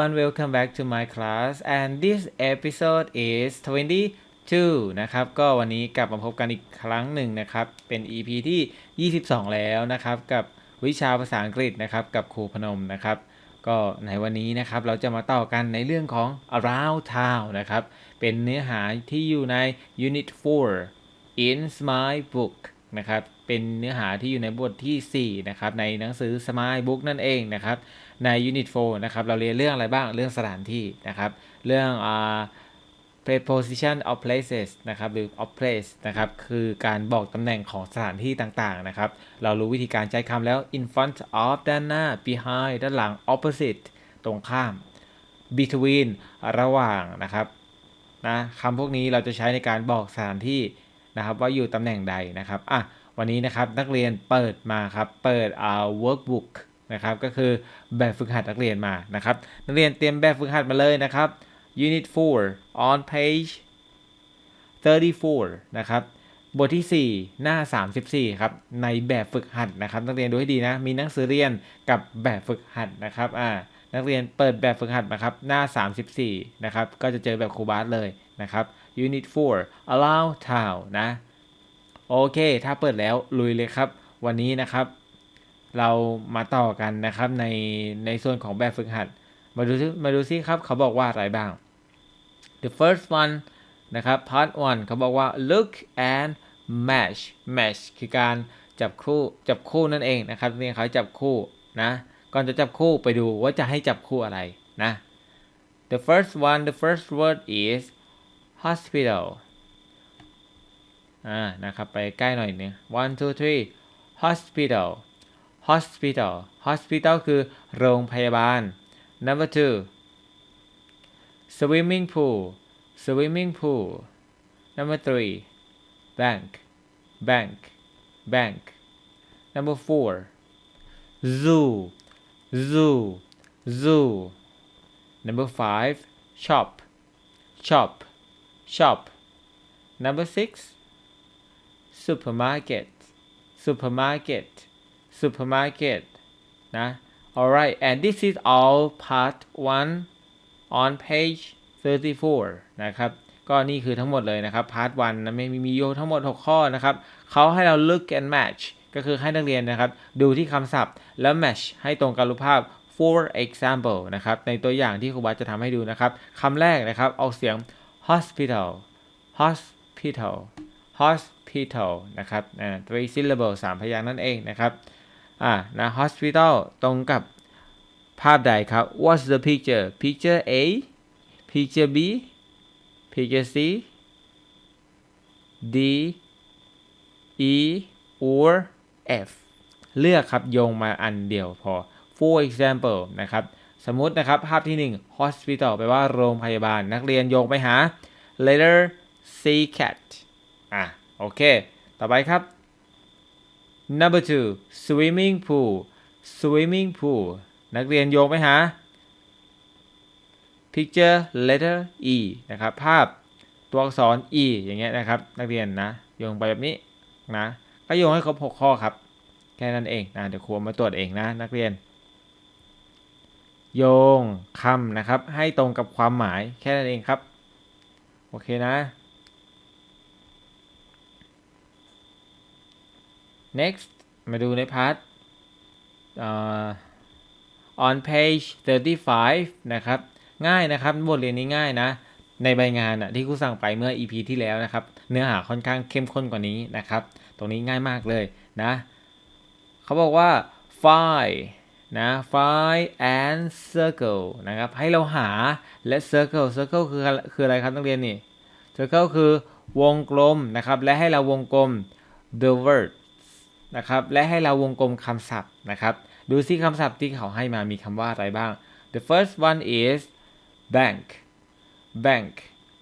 Everyone, welcome back to my class and this episode is 22นะครับ ก็วันนี้กลับมาพบกันอีกครั้งหนึ่งนะครับ เป็น EP ที่ 22 แล้วนะครับ กับวิชาภาษาอังกฤษนะครับ กับครูพนมนะครับ ก็ในวันนี้นะครับเราจะมาต่อกันในเรื่องของ around town นะครับ เป็นเนื้อหาที่อยู่ใน unit 4 in my book นะครับ เป็นเนื้อหาที่อยู่ในบทที่ 4 นะครับ ในหนังสือ Smile Book นั่นเองนะครับ ใน Unit 4 นะครับ เราเรียนเรื่องอะไรบ้าง เรื่องสถานที่นะครับ เรื่อง preposition of places นะครับ หรือ of place นะครับ คือการบอกตำแหน่งของสถานที่ต่าง ๆ นะครับ เรารู้วิธีการใช้คำแล้ว in front of ด้านหน้า behind ด้านหลัง opposite ตรงข้าม between ระหว่างนะครับ นะคำพวกนี้เราจะใช้ในการบอกสถานที่นะครับ ว่าอยู่ตำแหน่งใดนะครับ อะ วันนี้นะครับนักเรียนเปิดมาครับ เปิดอ่า workbook นะครับก็คือแบบฝึกหัดนักเรียนมานะครับนักเรียนเตรียมแบบฝึกหัดมาเลยนะครับ unit 4 on page 34 นะครับ บทที่ 4 หน้า 34 ครับ ในแบบฝึกหัดนะครับนักเรียนดูให้ดีนะ มีหนังสือเรียนกับแบบฝึกหัดนะครับอ่านักเรียนเปิดแบบฝึกหัดมาครับ หน้า 34 นะครับ ก็จะเจอแบบครูบาสเลยนะครับ unit 4 allow town นะ โอเค ถ้าเปิดแล้วลุยเลยครับ วันนี้นะครับ เรามาต่อกันนะครับในในส่วนของแบบฝึกหัด มาดูซิมาดูซิครับ เขาบอกว่าอะไรบ้าง the first one นะครับ part one เขาบอกว่า look and match match คือการจับคู่จับคู่นั่นเองนะครับเรียนเขาจับคู่นะก่อนจะจับคู่ไปดูว่าจะให้จับคู่อะไรนะ the first one the first word is hospital อ่านะครับไปใกล้หน่อยนึง one two three hospital hospital hospital คือโรงพยาบาล number two swimming pool swimming pool number three bank bank bank number four zoo zoo zoo number five shop shop shop number six supermarket supermarket supermarket นะ alright and this is all part one on page 34 นะครับ ก็นี่คือทั้งหมดเลยนะครับ part 1นะไม่มีโยทั้งหมด 6 ข้อนะครับ เขาให้เรา look and match ก็คือให้นักเรียนนะครับ ดูที่คำศัพท์แล้ว match ให้ตรงกับรูปภาพ for example นะครับ ในตัวอย่างที่ครูบาจะทำให้ดูนะครับคำแรกนะครับเอาเสียง hospital hospital hospital นะครับ three syllable สามพยางค์นั่นเองนะครับ อ่านะ hospital ตรงกับภาพใดครับ what's the picture picture A picture B picture C D E or F เลือกครับโยงมาอันเดียวพอ for example นะครับ สมมตินะครับ ภาพที่ 1 hospital แปลว่าโรงพยาบาลนักเรียนโยงไปหา letter C cat อะ โอเค ต่อไปครับ number two swimming pool swimming pool นักเรียนโยงไปหา picture letter e นะครับ ภาพตัวอักษร e อย่างเงี้ยนะครับ นักเรียนนะ โยงไปแบบนี้นะก็โยงให้ครบ 6 ข้อครับ แค่นั้นเองนะเดี๋ยวครูมาตรวจเองนะ นักเรียน โยงคำนะครับ ให้ตรงกับความหมายแค่นั้นเองครับ โอเคนะ next มาดูในพาร์ท on page 35 นะครับ ง่ายนะครับบทเรียนนี้ง่ายนะ ในใบงานอะที่ครูสั่งไปเมื่อ EP ที่แล้วนะครับ เนื้อหาค่อนข้างเข้มข้นกว่านี้นะครับ ตรงนี้ง่ายมากเลยนะเขาบอกว่า find นะ find and circle นะครับ ให้เราหาและ circle circle คือคืออะไรครับนักเรียนนี่ circle คือวงกลมนะครับ และให้เราวงกลม the word นะครับและให้เราวงกลมคำศัพท์นะครับ ดูซิคำศัพท์ที่เขาให้มามีคำว่าอะไรบ้าง the first one is bank bank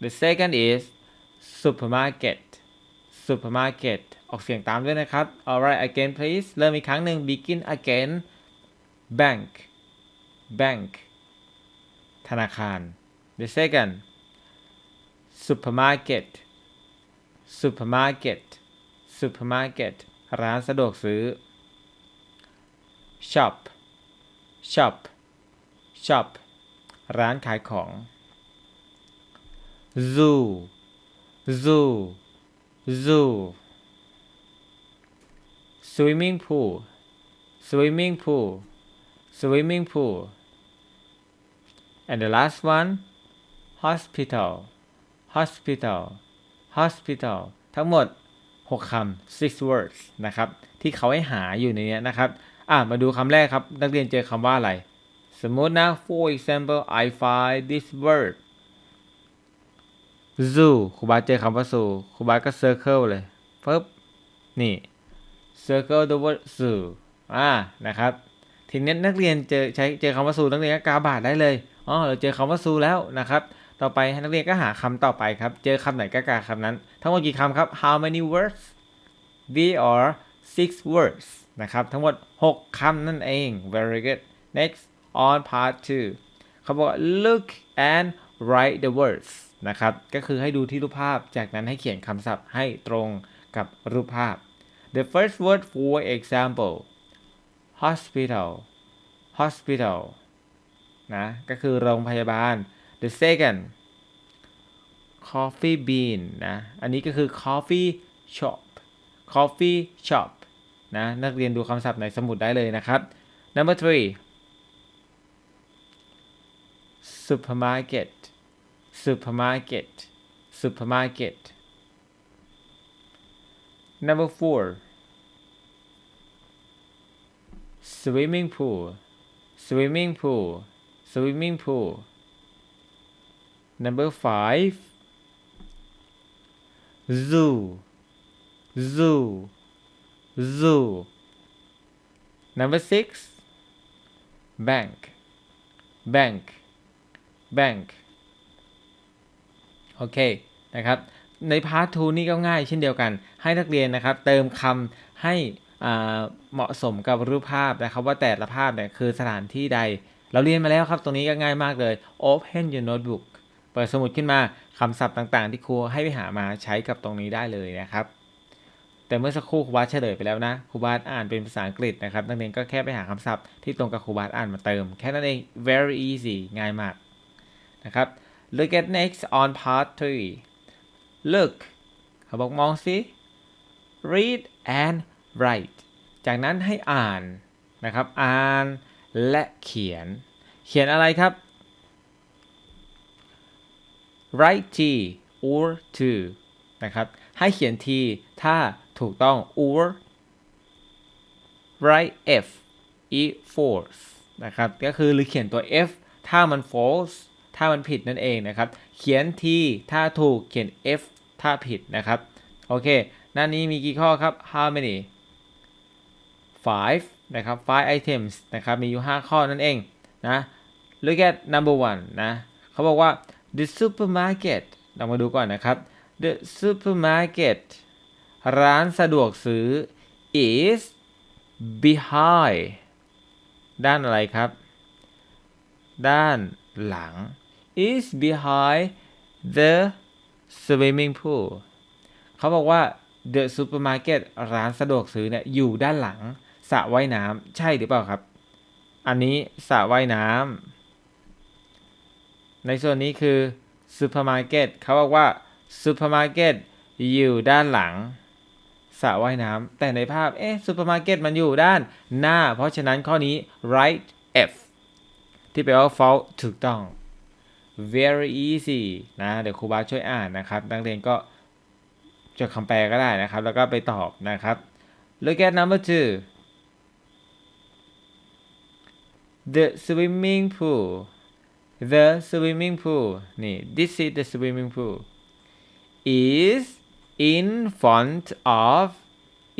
the second is supermarket supermarket ออกเสียงตามด้วยนะครับ alright again please เริ่มอีกครั้งหนึ่ง begin again bank bank ธนาคาร the second supermarket supermarket supermarket ร้านสะดวกซื้อ shop shop shop ร้านขายของ zoo zoo zoo swimming pool swimming pool swimming pool and the last one hospital hospital hospital ทั้งหมด 6คำ six words นะครับที่เขาให้หาอยู่ในนี้นะครับอะมาดูคำแรกครับ นักเรียนเจอคำว่าอะไร สมมตินะ for example I find this word zoo ครูบาเจอคำว่า zoo ครูบาก็ circle เลยปึ๊บนี่ circle the word zoo อ่านะครับทีนี้นักเรียนเจอใช้เจอคำว่า zoo นักเรียนก็กาบาดได้เลยอ๋อเราเจอคำว่า zoo แล้วนะครับ ต่อไปนักเรียนก็หาคำต่อไปครับ เจอคำไหนก็กาคำนั้น ทั้งหมดกี่คำครับ how many words there are six words นะครับ ทั้งหมด 6คำนั่นเอง very good next on part 2เขาบอกว่า look and write the words นะครับ ก็คือให้ดูที่รูปภาพ จากนั้นให้เขียนคำศัพท์ให้ตรงกับรูปภาพ the first word for example hospital hospital นะ ก็คือโรงพยาบาล the second coffee bean นะ อันนี้ก็คือ coffee shop coffee shop นะ นักเรียนดูคำศัพท์ในสมุดได้เลยนะครับ number three supermarket supermarket supermarket number four swimming pool swimming pool swimming pool number five zoo zoo zoo number six bank bank bank โอเคนะครับในพาร์ท2นี่ก็ง่ายเช่นเดียวกัน ให้นักเรียนนะครับ เติมคำให้เหมาะสมกับรูปภาพนะครับ ว่าแต่ละภาพเนี่ยคือสถานที่ใด เราเรียนมาแล้วครับ ตรงนี้ก็ง่ายมากเลย open your notebook ปิดสมุดขึ้นมาคำศัพท์ต่างๆ ที่ครูให้ไปหามาใช้กับตรงนี้ได้เลยนะครับ แต่เมื่อสักครู่ครูบาสเฉลยไปแล้วนะครูบาสอ่านเป็นภาษาอังกฤษนะครับนักเรียนก็แค่ไปหาคำศัพท์ที่ตรงกับครูบาสอ่านมาเติม แค่นั้นเอง very easy ง่ายมากนะครับ look at next on part 3 look เขาบอกมองสิ read and write จากนั้นให้อ่านนะครับ อ่านและเขียน เขียนอะไรครับ write t or to นะครับ ให้เขียน t ถ้าถูกต้อง or write f e false นะครับ ก็คือหรือเขียนตัว f ถ้ามัน false ถ้ามันผิดนั่นเองนะครับ เขียน t ถ้าถูก เขียน f ถ้าผิดนะครับ โอเค หน้านี้มีกี่ข้อครับ how many five นะครับ five items นะครับ มีอยู่ 5 ข้อนั่นเองนะ look at number one นะ เขาบอกว่า the supermarket เรามาดูก่อนนะครับ the supermarket ร้านสะดวกซื้อ is behind ด้านอะไรครับ ด้านหลัง is behind the swimming pool เขาบอกว่า the supermarket ร้านสะดวกซื้อเนี่ยอยู่ด้านหลังสระว่ายน้ำใช่หรือเปล่าครับ อันนี้สระว่ายน้ำ ในส่วนนี้คือ supermarket เก็ตเขาบอกว่า supermarket อยู่ด้านหลังสระว่ายน้ำแต่ในภาพ เอ๊ะ supermarket มันอยู่ด้านหน้า เพราะฉะนั้นข้อนี้ right F ที่แปลว่า false ถูกต้อง very easy นะ เดี๋ยวครูบาช่วยอ่านนะครับ นักเรียนก็จดคำแปลก็ได้นะครับ แล้วก็ไปตอบนะครับ look at number two the swimming pool the swimming pool นี่ this is the swimming pool is in front of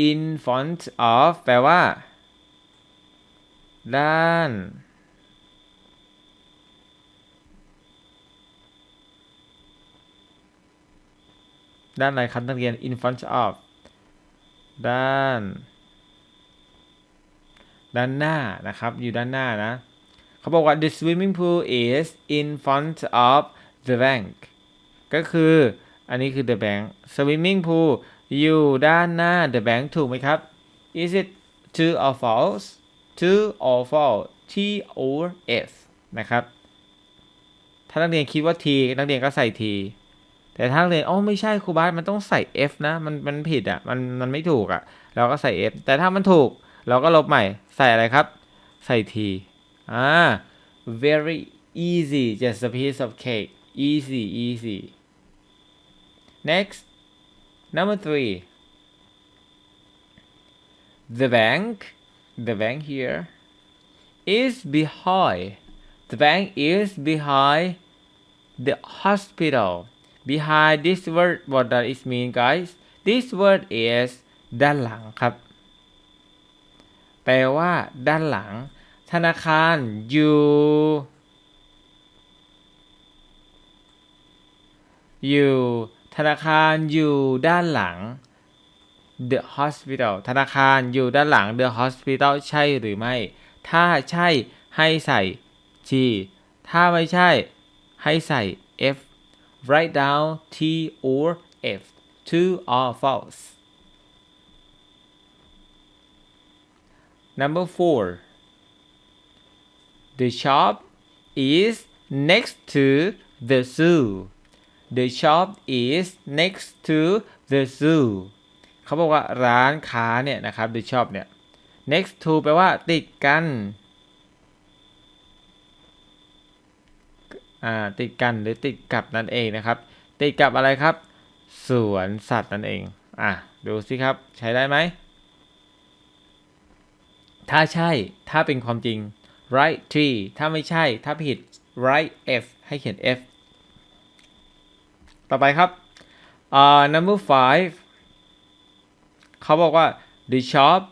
in front of แปลว่า ด้าน ด้านอะไรครับนักเรียน in front of ด้าน ด้านหน้านะครับ อยู่ด้านหน้านะ เขาบอกว่า the swimming pool is in front of the bank ก็คืออันนี้คือ the bank swimming pool อยู่ด้านหน้า the bank ถูกไหมครับ is it true or false true or false T or F นะครับ ถ้านักเรียนคิดว่า T นักเรียนก็ใส่ T แต่ถ้านักเรียนอ๋อไม่ใช่ครูบาสมันต้องใส่ F นะ มันมันผิดอะ มันมันไม่ถูกอะ เราก็ใส่ F แต่ถ้ามันถูก เราก็ลบใหม่ ใส่อะไรครับ ใส่ T อ่า very easy just a piece of cake easy easy next number three the bank the bank here is behind the bank is behind the hospital behind this word what does it mean guys this word is ด้านหลังครับ แปลว่าด้านหลัง ธนาคารอยู่อยู่ ธนาคารอยู่ด้านหลัง the hospital ธนาคารอยู่ด้านหลัง the hospital ใช่หรือไม่ ถ้าใช่ให้ใส่ T ถ้าไม่ใช่ให้ใส่ F write down T or F true or false number four the shop is next to the zoo the shop is next to the zoo เขาบอกว่าร้านค้าเนี่ยนะครับ the shop เนี่ย next to แปลว่าติดกันอ่าติดกันหรือติดกับนั่นเองนะครับ ติดกับอะไรครับ สวนสัตว์นั่นเองอะดูสิครับใช้ได้ไหม ถ้าใช่ถ้าเป็นความจริง write T ถ้าไม่ใช่ ถ้าผิด write F ให้เขียน F ต่อไปครับอ่า number five เขาบอกว่า the shop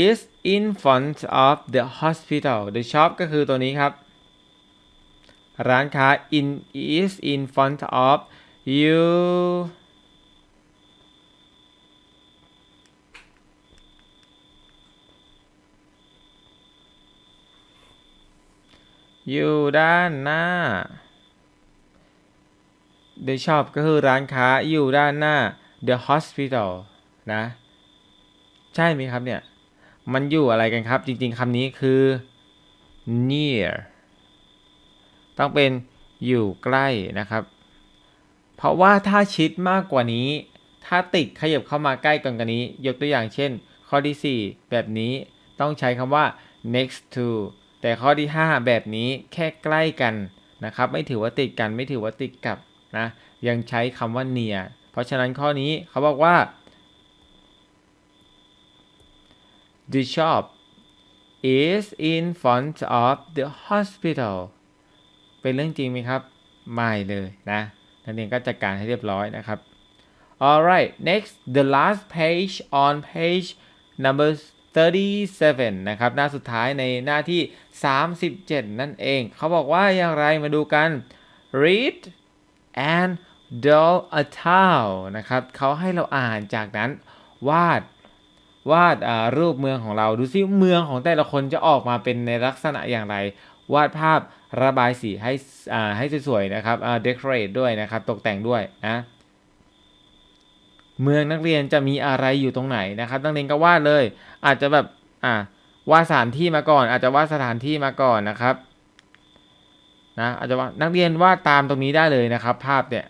is in front of the hospital the shop ก็คือตัวนี้ครับ ร้านค้า in is in front of you อยู่ด้านหน้า The shop ก็คือร้านค้าอยู่ด้านหน้า The hospital นะ ใช่ไหมครับเนี่ย มันอยู่อะไรกันครับ จริง ๆคำนี้คือ near ต้องเป็นอยู่ใกล้นะครับ เพราะว่าถ้าชิดมากกว่านี้ ถ้าติดขยับเข้ามาใกล้กันกว่านี้ ยกตัวอย่างเช่น ข้อที่ 4 แบบนี้ต้องใช้คำว่า next to แต่ข้อที่ 5 แบบนี้แค่ใกล้กันนะครับ ไม่ถือว่าติดกันไม่ถือว่าติดกับนะยังใช้คำว่า near เพราะฉะนั้นข้อนี้เขาบอกว่า the shop is in front of the hospital เป็นเรื่องจริงไหมครับ ไม่เลยนะนักเรียนก็จัดการให้เรียบร้อยนะครับ alright next the last page on page number 37 นะครับ หน้าสุดท้ายในหน้าที่ 37 นั่นเอง เขาบอกว่าอย่างไรมาดูกัน read and draw a town นะครับเขาให้เราอ่านจากนั้นวาดวาดรูปเมืองของเราดูซิเมืองของแต่ละคนจะออกมาเป็นในลักษณะอย่างไร วาดภาพระบายสีให้ให้สวยๆนะครับ decorate ด้วยนะครับ ตกแต่งด้วยนะ เมืองนักเรียนจะมีอะไรอยู่ตรงไหนนะครับนักเรียนก็วาดเลย อาจจะแบบอ่าวาดสถานที่มาก่อน อาจจะวาดสถานที่มาก่อนนะครับนะอาจจะว่านักเรียนวาดตามตรงนี้ได้เลยนะครับ ภาพเนี่ย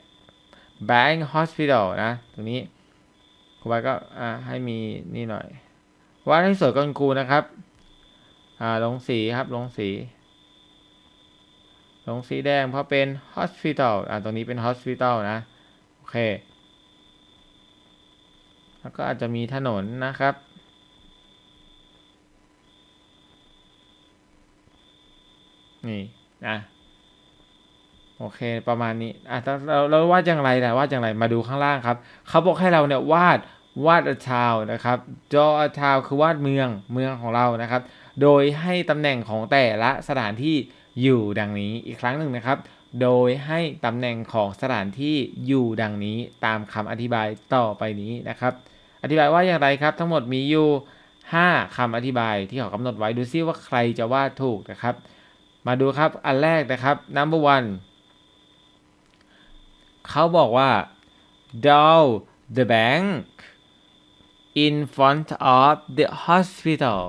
Bank Hospital นะตรงนี้ครูบาก็อ่าให้มีนี่หน่อยวาดให้สวยก่อนครูนะครับอ่าลงสีครับลงสีลงสีแดงเพราะเป็น Hospital อ่าตรงนี้เป็น Hospital นะโอเค แล้วก็อาจจะมีถนนนะครับ นี่นะโอเคประมาณนี้อะเราเราวาดอย่างไรล่ะวาดอย่างไรมาดูข้างล่างครับ เขาบอกให้เราเนี่ยวาดวาด a town นะครับ draw a town คือวาดเมืองเมืองของเรานะครับ โดยให้ตำแหน่งของแต่ละสถานที่อยู่ดังนี้อีกครั้งหนึ่งนะครับ โดยให้ตำแหน่งของสถานที่อยู่ดังนี้ตามคำอธิบายต่อไปนี้นะครับ อธิบายว่าอย่างไรครับ ทั้งหมดมีอยู่ 5คำอธิบายที่เขากำหนดไว้ดูซิว่าใครจะวาดถูกนะครับ มาดูครับอันแรกนะครับ number one เขาบอกว่า draw the bank in front of the hospital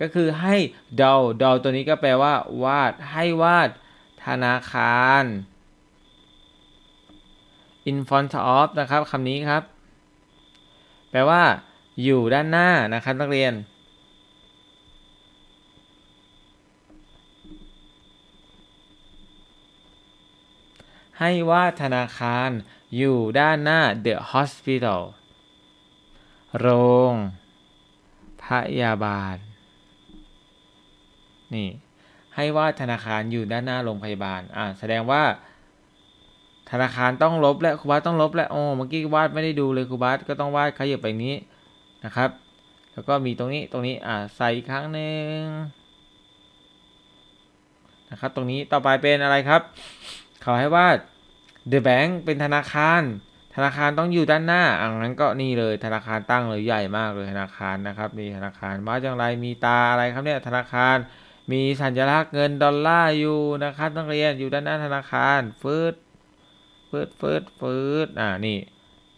ก็คือให้ draw draw ตัวนี้ก็แปลว่า วาดให้วาดธนาคาร in front of นะครับคำนี้ครับ แปลว่า อยู่ด้านหน้านะครับนักเรียน ให้วาธนาคารอยู่ด้านหน้า the hospital โรง พยาบาล นี่ ให้วาธนาคารอยู่ด้านหน้าโรงพยาบาล อ่า แสดงว่า ธนาคารต้องลบและครูบาสต้องลบและโอ้เมื่อกี้วาดไม่ได้ดูเลยครูบาสก็ต้องวาดขยับไปนี้นะครับ แล้วก็มีตรงนี้ตรงนี้อ่าใส่อีกครั้งหนึ่งนะครับตรงนี้ต่อไปเป็นอะไรครับ เขาให้วาด The Bank เป็นธนาคาร ธนาคารต้องอยู่ด้านหน้าอ่างั้นก็นี่เลยธนาคารตั้งเลยใหญ่มากเลยธนาคารนะครับนี่ธนาคารมาจังไรมีตาอะไรครับเนี่ยธนาคารมีสัญลักษณ์เงินดอลลาร์อยู่นะครับนักเรียนอยู่ด้านหน้าธนาคารฟืด ฟืดฟืดฟืดอ่านี่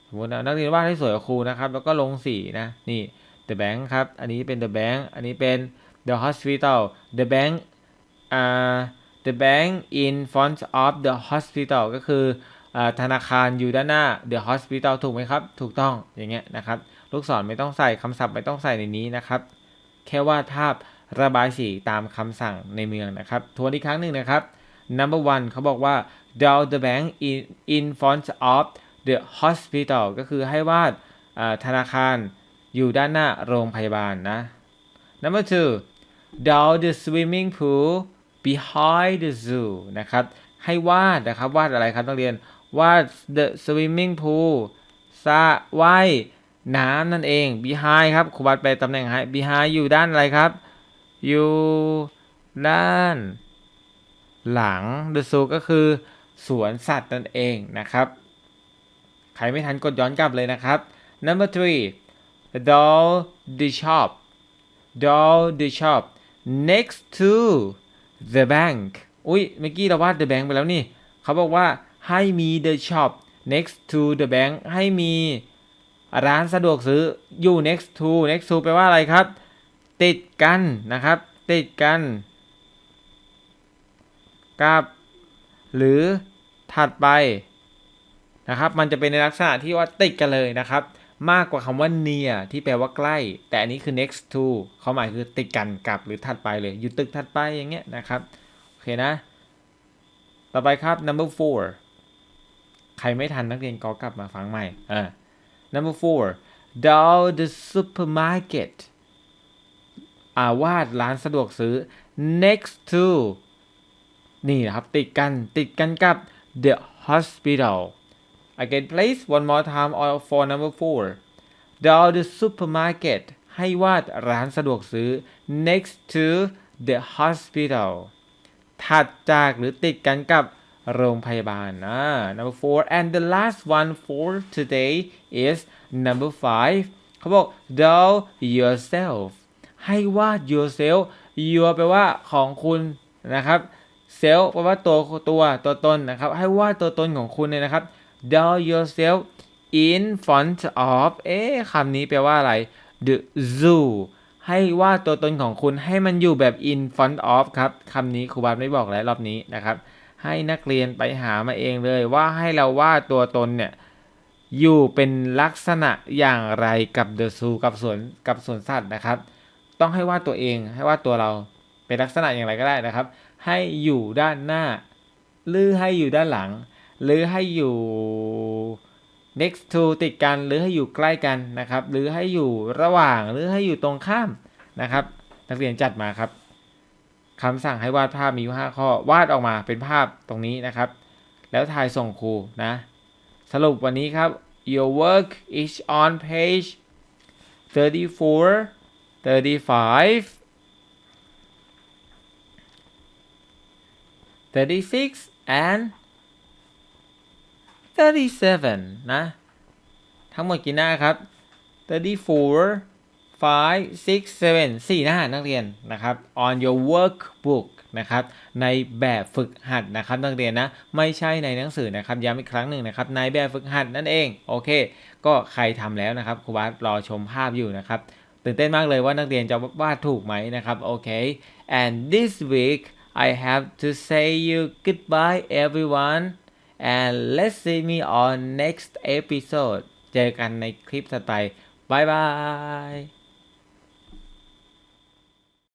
สมมตินะนักเรียนวาดให้สวยกว่าครูนะครับ แล้วก็ลงสีนะนี่ The Bank ครับ อันนี้เป็น The Bank อันนี้เป็น The Hospital The Bank อ่า The bank in front of the hospital ก็คืออาธนาคารอยู่ด้านหน้า the hospital ถูกไหมครับ ถูกต้องอย่างเงี้ยนะครับ ลูกศรไม่ต้องใส่คำศัพท์ไม่ต้องใส่ในนี้นะครับ แค่วาดภาพระบายสีตามคำสั่งในเมืองนะครับ ทวนอีกครั้งหนึ่งนะครับ number one เขาบอกว่า draw the bank in in front of the hospital ก็คือให้วาดธนาคารอยู่ด้านหน้าโรงพยาบาลนะ number two draw the swimming pool behind the zoo นะครับ ให้วาดนะครับ วาดอะไรครับนักเรียน วาด the swimming pool สระว่ายน้ำนั่นเอง behind ครับครูบัตไปตำแหน่งให้ behind อยู่ด้านอะไรครับ อยู่ด้าน หลัง the zoo ก็คือ สวนสัตว์นั่นเองนะครับ ใครไม่ทันกดย้อนกลับเลยนะครับ number three doll the shop doll the shop next to the bank อุ้ยเมื่อกี้เราวาด the bank ไปแล้วนี่ เขาบอกว่าให้มี the shop next to the bank ให้มีร้านสะดวกซื้ออยู่ next to next to แปลว่าอะไรครับ ติดกันนะครับ ติดกัน กับ หรือถัดไปนะครับมันจะเป็นในลักษณะที่ว่าติดกันเลยนะครับ มากกว่าคำว่า near ที่แปลว่าใกล้ แต่อันนี้คือ next to เขาหมายคือติดกันกับหรือถัดไปเลยอยู่ตึกถัดไปอย่างเงี้ยนะครับโอเคนะ ต่อไปครับ number four ใครไม่ทันนักเรียนก็กลับมาฟังใหม่อ่า number four down the supermarket อาวาดร้านสะดวกซื้อ next to นี่นะครับ ติดกันติดกันกับ the hospital again please one more time for number four down the supermarket ให้วาดร้านสะดวกซื้อ next to the hospital ถัดจากหรือติดกันกับโรงพยาบาลนะ number four and the last one for today is number five เขาบอก draw yourself ให้วาด yourself your แปลว่าของคุณนะครับ self แปลว่าตัวตัวตัวตนนะครับ ให้วาดตัวตนของคุณเนี่ยนะครับ draw yourself in front of เอ๊ะคำนี้แปลว่าอะไร the zoo ให้วาดตัวตนของคุณให้มันอยู่แบบ in front of ครับคำนี้ครูบาไม่บอกแล้วรอบนี้นะครับ ให้นักเรียนไปหามาเองเลยว่าให้เราวาดตัวตนเนี่ยอยู่เป็นลักษณะอย่างไรกับ the zoo กับสวนกับสวนสัตว์นะครับ ต้องให้วาดตัวเองให้วาดตัวเรา เป็นลักษณะอย่างไรก็ได้นะครับ ให้อยู่ด้านหน้า หรือให้อยู่ด้านหลัง หรือให้อยู่ next to ติดกัน หรือให้อยู่ใกล้กันนะครับ หรือให้อยู่ระหว่าง หรือให้อยู่ตรงข้ามนะครับ นักเรียนจัดมาครับคำสั่งให้วาดภาพมีอยู่5ข้อ วาดออกมาเป็นภาพตรงนี้นะครับ แล้วถ่ายส่งครูนะ สรุปวันนี้ครับ your work is on page 34 35 36 and 37 นะ ทั้งหมดกี่หน้าครับ 34 5 6 7 4 หน้านักเรียนนะครับ on your workbook นะครับ ในแบบฝึกหัดนะครับนักเรียนนะ ไม่ใช่ในหนังสือนะครับ ย้ำอีกครั้งหนึ่งนะครับ ในแบบฝึกหัดนั่นเอง โอเค ก็ใครทำแล้วนะครับ ครูบาสรอชมภาพอยู่นะครับ ตื่นเต้นมากเลยว่านักเรียนจะวาดถูกไหมนะครับ โอเค and this week I have to say you goodbye everyone and let's see me on next episode เจอกันในคลิปต่อไปบายบาย